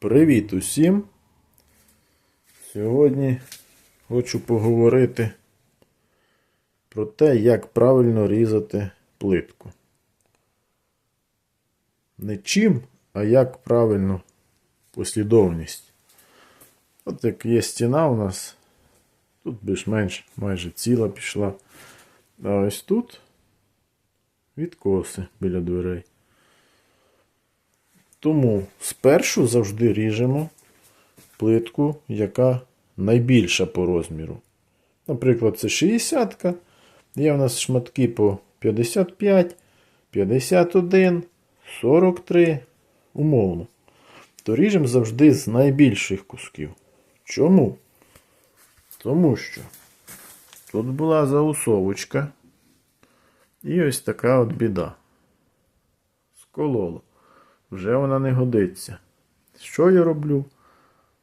Привіт усім! Сьогодні хочу поговорити про те, як правильно різати плитку. Не чим, а як правильно послідовність. От як є стіна у нас, тут більш-менш майже ціла пішла. А ось тут відкоси біля дверей. Тому спершу завжди ріжемо плитку, яка найбільша по розміру. Наприклад, це 60. -ка. Є в нас шматки по 55, 51, 43. Умовно. То ріжемо завжди з найбільших кусків. Чому? Тому що тут була заусовочка. І ось така от біда. Скололо. Вже вона не годиться. Що я роблю?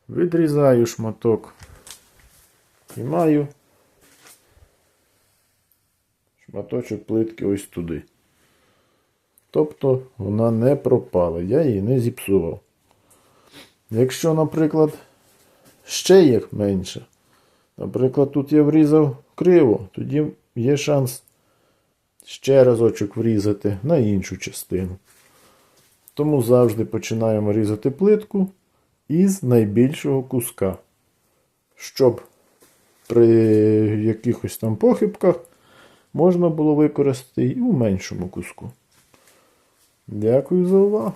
Відрізаю шматок і маю шматочок плитки ось туди. Тобто вона не пропала, я її не зіпсував. Якщо, наприклад, ще є менше, наприклад, тут я врізав криво, тоді є шанс ще разочок врізати на іншу частину. Тому завжди починаємо різати плитку із найбільшого куска, щоб при якихось там похибках можна було використати і у меншому куску. Дякую за увагу.